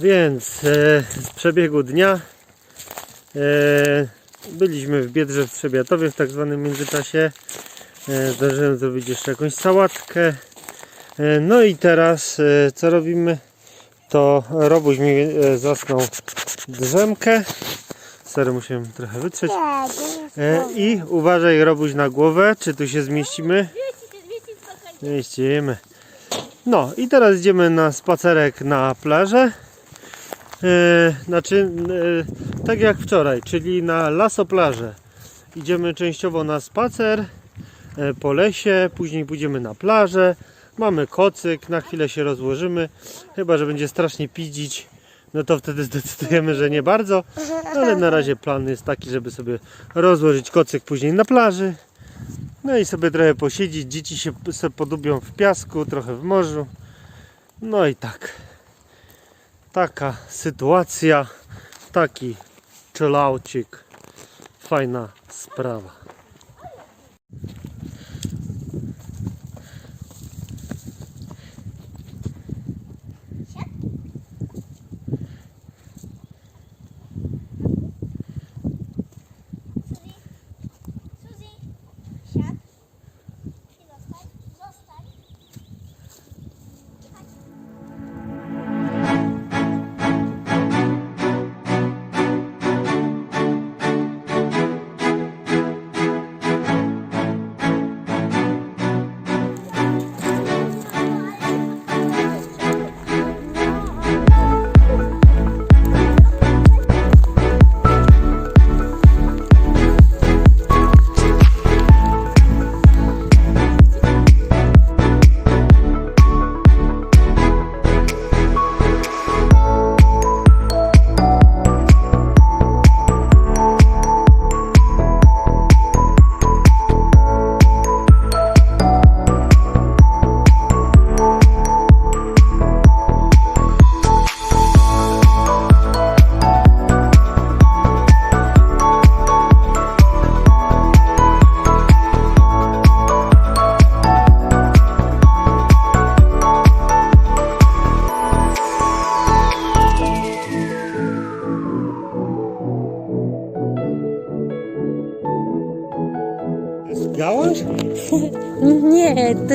Więc e, z przebiegu dnia e, byliśmy w Biedrze w Trzebiatowie w tak zwanym międzyczasie. E, zdążyłem zrobić jeszcze jakąś sałatkę. E, no i teraz e, co robimy? To Robuś mi e, zasnął drzemkę. Sorry, musiałem trochę wytrzeć. E, I uważaj Robuś na głowę, czy tu się zmieścimy? Mieścimy. No i teraz idziemy na spacerek na plażę. E, znaczy, e, tak jak wczoraj, czyli na lasoplażę. Idziemy częściowo na spacer e, po lesie, później pójdziemy na plażę. Mamy kocyk, na chwilę się rozłożymy. Chyba, że będzie strasznie pidzić, no to wtedy zdecydujemy, że nie bardzo. Ale na razie plan jest taki, żeby sobie rozłożyć kocyk później na plaży. No i sobie trochę posiedzieć. Dzieci się sobie podubią w piasku, trochę w morzu. No i tak. Taka sytuacja. Taki chillaucik. Fajna sprawa.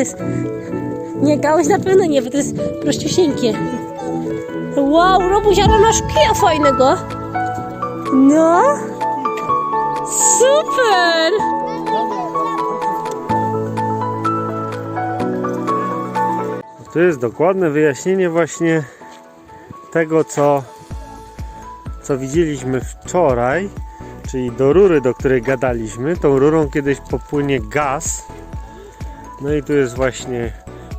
Jest. Nie, gałąź na pewno nie, bo to jest prościusieńkie. Wow, Robuś, ale masz kija fajnego. No. Super! To jest dokładne wyjaśnienie właśnie tego, co, co widzieliśmy wczoraj, czyli do rury, do której gadaliśmy. Tą rurą kiedyś popłynie gaz. No i tu jest właśnie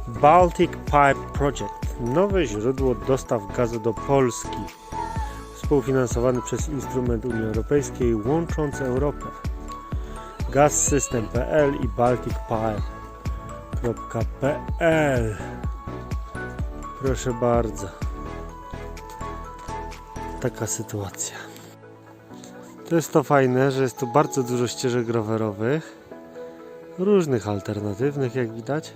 Baltic Pipe Project. Nowe źródło dostaw gazu do Polski. Współfinansowany przez instrument Unii Europejskiej łącząc Europę. Gazsystem.pl i balticpipe.pl Proszę bardzo. Taka sytuacja. To jest to fajne, że jest tu bardzo dużo ścieżek rowerowych. Różnych alternatywnych, jak widać.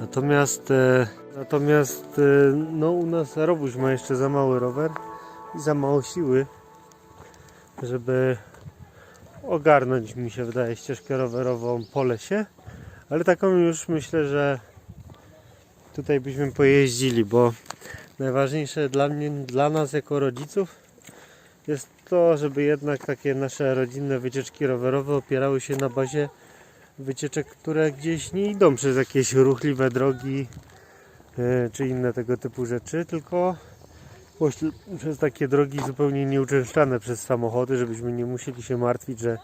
Natomiast, e, natomiast e, no u nas Robuś ma jeszcze za mały rower i za mało siły, żeby ogarnąć, mi się wydaje, ścieżkę rowerową po lesie. Ale taką już myślę, że tutaj byśmy pojeździli, bo najważniejsze dla mnie, dla nas jako rodziców jest to, żeby jednak takie nasze rodzinne wycieczki rowerowe opierały się na bazie wycieczek, które gdzieś nie idą przez jakieś ruchliwe drogi e, czy inne tego typu rzeczy, tylko przez takie drogi zupełnie nieuczęszczane przez samochody, żebyśmy nie musieli się martwić, że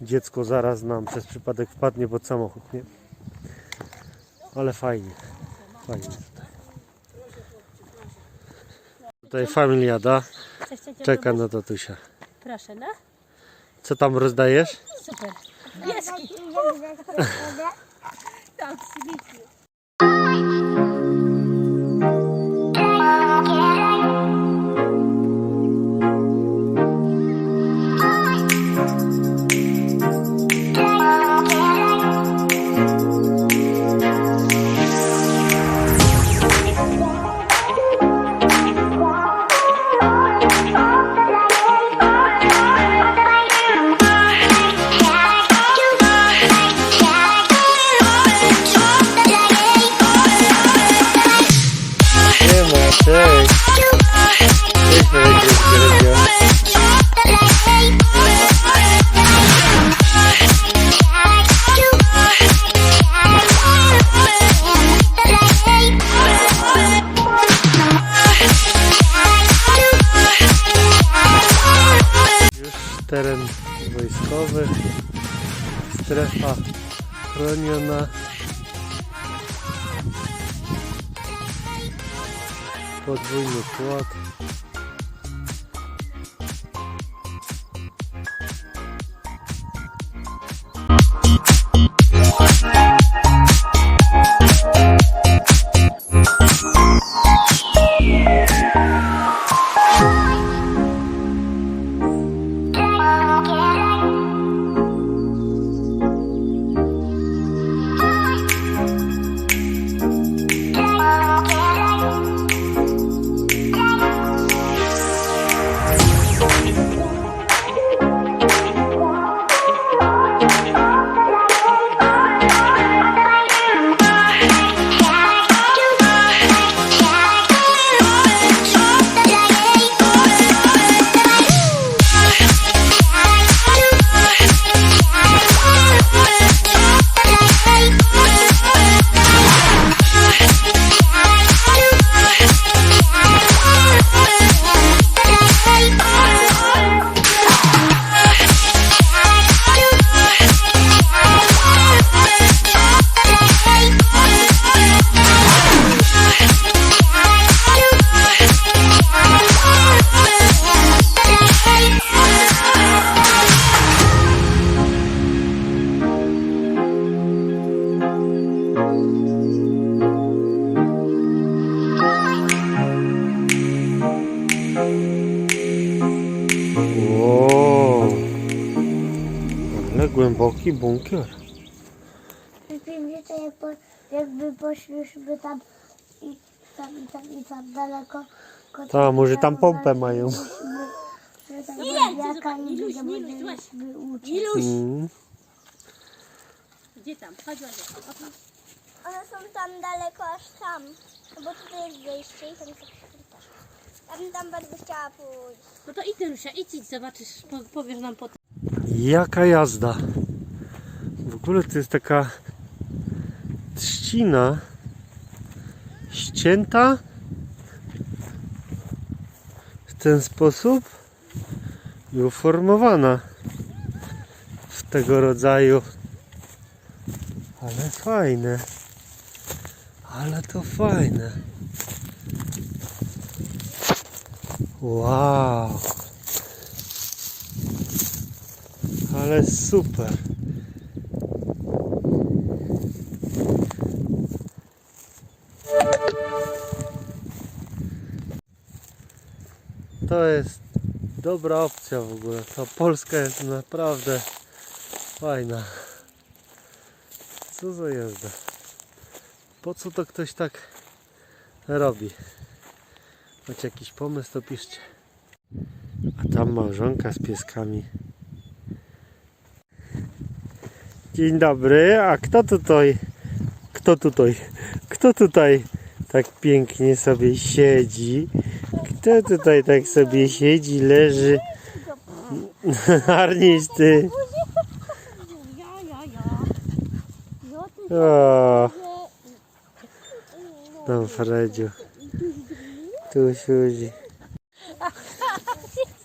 dziecko zaraz nam przez przypadek wpadnie pod samochód, nie? Ale fajnie. Fajnie tutaj. Tutaj familiada czeka na tatusia. Proszę, no. Co tam rozdajesz? Super. Pieski. Tak, ślicznie. черепа хронена. Подвійний плат. Ale głęboki bunkier. Jak po, jakby poszliśmy tam i tam, i tam, i tam daleko. Ta, może tam pompę mają. Że tam zabijaka i ludzie mogliśmy uciec. Iluś! Mm. Gdzie tam? Chodź, chodź. One są tam daleko, aż tam. No bo tutaj jest wyjście i tam jest korytarz. Ja bym tam bardzo chciała pójść. No to idź, Rusia, idź, idź, zobaczysz, po- powiesz nam potem. Jaka jazda. W ogóle to jest taka trzcina ścięta w ten sposób i uformowana w tego rodzaju. Ale fajne. Ale to fajne. Wow. Ale super. To jest dobra opcja w ogóle. Ta Polska jest naprawdę fajna. Co za jazda. Po co to ktoś tak robi? Macie jakiś pomysł, to piszcie. A tam małżonka z pieskami. Dzień dobry, a kto tutaj? Kto tutaj? Kto tutaj tak pięknie sobie siedzi? Kto tutaj tak sobie siedzi, leży? Arniś ty. No O, tam Fredziu. Tu siedzi.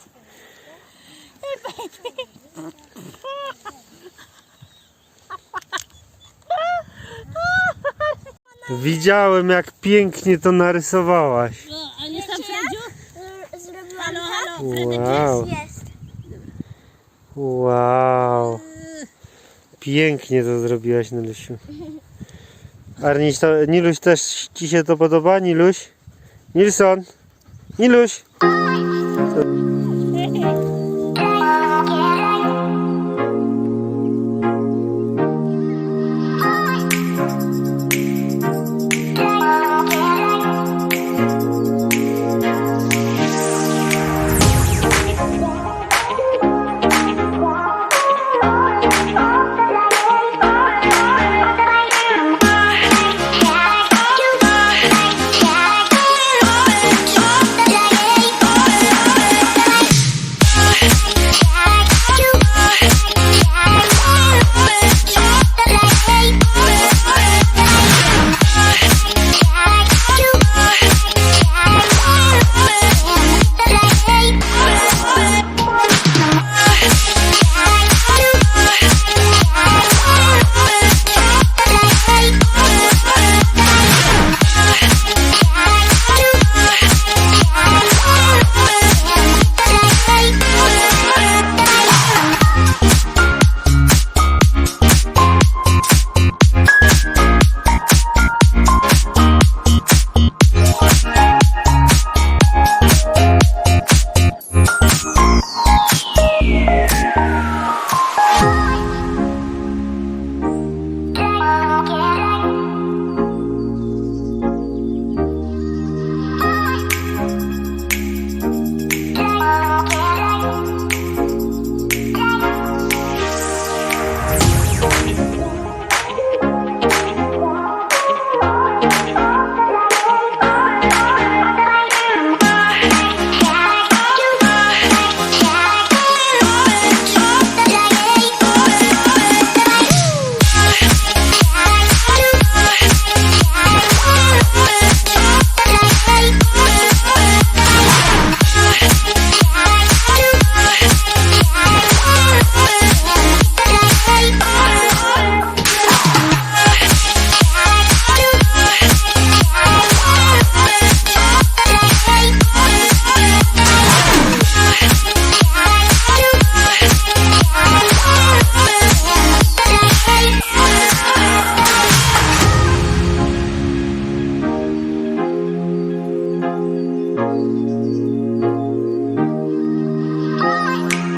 Widziałem jak pięknie to narysowałaś. No, a nie tam Fredziu? zrobiłam Halo, tak? halo, Fredek Wow, Jest. wow. Pięknie to zrobiłaś, Nilusiu. Arniś, to, Niluś też Ci się to podoba? Niluś? Nilson? Niluś?